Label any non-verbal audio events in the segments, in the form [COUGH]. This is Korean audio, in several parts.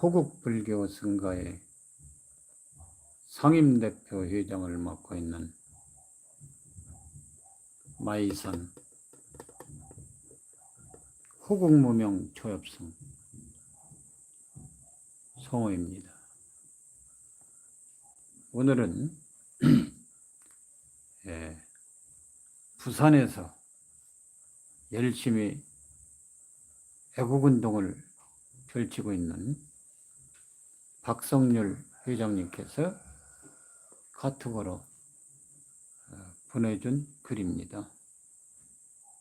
호국불교 선가의 상임대표 회장을 맡고 있는 마이산 호국무명 초엽성 성호입니다. 오늘은 [CLEARS THROAT] 예, 부산에서 열심히 애국운동을 펼치고 있는 박성률 회장님께서 카톡으로 어, 보내준 글입니다.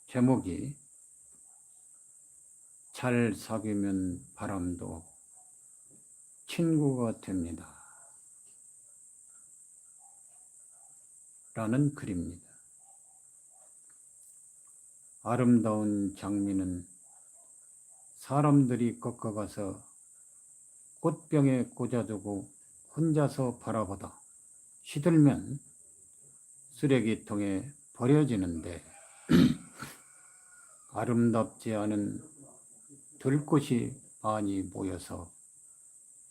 제목이 잘 사귀면 바람도 친구가 됩니다. 라는 글입니다. 아름다운 장미는 사람들이 꺾어가서 꽃병에 꽂아두고 혼자서 바라보다 시들면 쓰레기통에 버려지는데 [CLEARS THROAT] 아름답지 않은 들꽃이 많이 모여서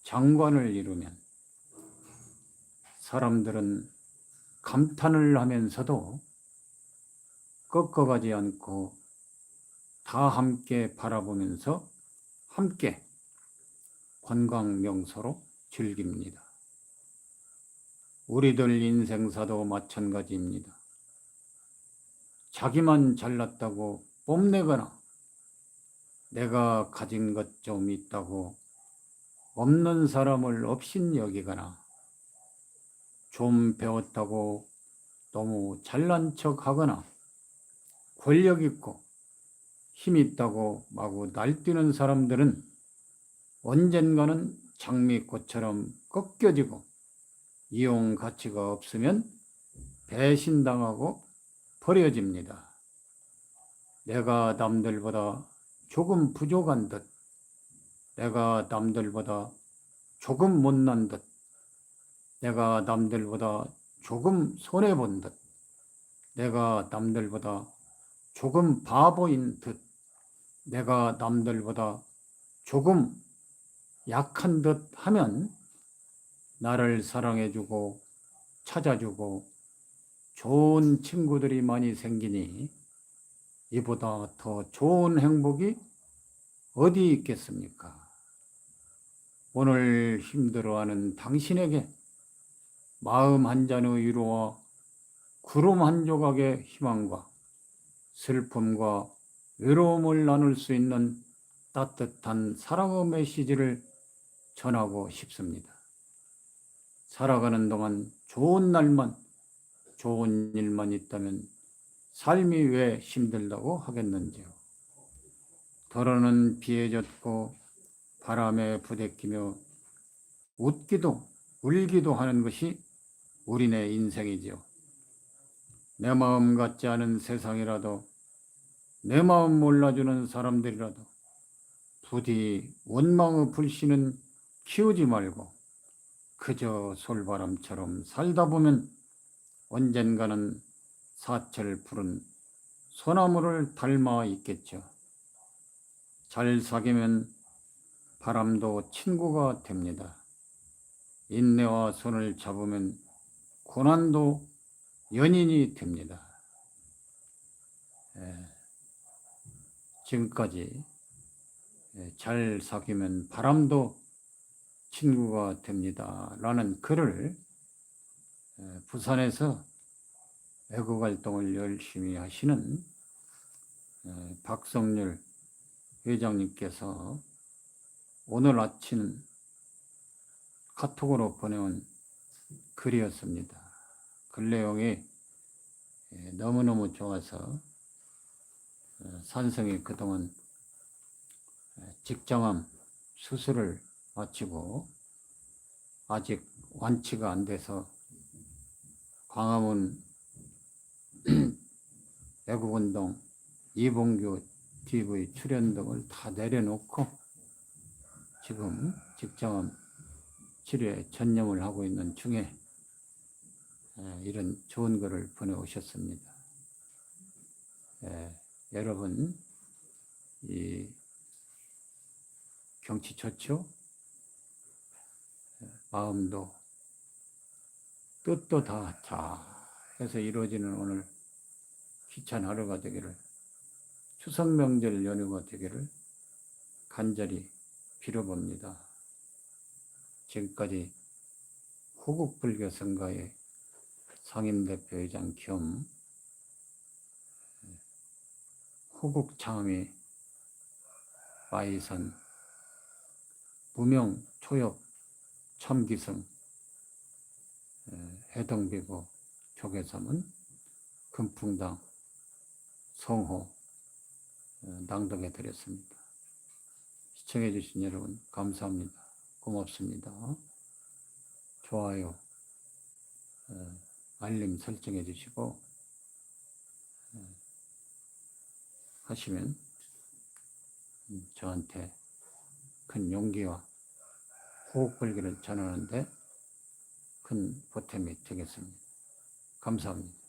장관을 이루면 사람들은 감탄을 하면서도 꺾어가지 않고 다 함께 바라보면서 함께 관광 명소로 즐깁니다. 우리들 인생사도 마찬가지입니다. 자기만 잘났다고 뽐내거나 내가 가진 것 좀 있다고 없는 사람을 없인 여기거나 좀 배웠다고 너무 잘난 척 하거나 권력 있고 힘 있다고 마구 날뛰는 사람들은 언젠가는 장미꽃처럼 꺾여지고 이용 가치가 없으면 배신당하고 버려집니다. 내가 남들보다 조금 부족한 듯, 내가 남들보다 조금 못난 듯, 내가 남들보다 조금 손해본 듯, 내가 남들보다 조금 바보인 듯, 내가 남들보다 조금 약한 듯 하면 나를 사랑해주고 찾아주고 좋은 친구들이 많이 생기니 이보다 더 좋은 행복이 어디 있겠습니까? 오늘 힘들어하는 당신에게 마음 한 잔의 위로와 구름 한 조각의 희망과 슬픔과 외로움을 나눌 수 있는 따뜻한 사랑의 메시지를 전하고 싶습니다. 살아가는 동안 좋은 날만, 좋은 일만 있다면 삶이 왜 힘들다고 하겠는지요. 더러는 비에 젖고 바람에 부대끼며 웃기도 울기도 하는 것이 우리네 인생이지요. 내 마음 같지 않은 세상이라도 내 마음 몰라주는 사람들이라도 부디 원망의 불씨는 키우지 말고 그저 솔바람처럼 살다 보면 언젠가는 사철 푸른 소나무를 닮아 있겠죠. 잘 사귀면 바람도 친구가 됩니다. 인내와 손을 잡으면 고난도 연인이 됩니다. 예, 지금까지 예, 잘 사귀면 바람도 친구가 됩니다. 라는 글을 예, 부산에서 애국 활동을 열심히 하시는 예, 박성률 회장님께서 오늘 아침 카톡으로 보내온 글이었습니다. 글 내용이 예, 너무너무 좋아서 어, 산성이 그동안 직장암 수술을 마치고 아직 완치가 안 돼서 광화문 [CLEARS THROAT] 애국운동 이봉규 TV 출연 등을 다 내려놓고 지금 직장암 치료에 전념을 하고 있는 중에 이런 좋은 글을 보내오셨습니다. 여러분, 이 경치 좋죠? 마음도 뜻도 다 잘해서 이루어지는 오늘 귀찬 하루가 되기를 추석 명절 연휴가 되기를 간절히 빌어봅니다. 지금까지 호국불교 선가의 상임대표회장 겸 호국창의 마이선 무명 초엽 에, 해동비고 조계섬은 금풍당 성호 에, 낭독해 드렸습니다. 시청해 주신 여러분 감사합니다. 고맙습니다. 좋아요 에, 알림 설정해 주시고 에, 하시면 음, 저한테 큰 용기와 호흡 불기를 전하는데 큰 보탬이 되겠습니다. 감사합니다.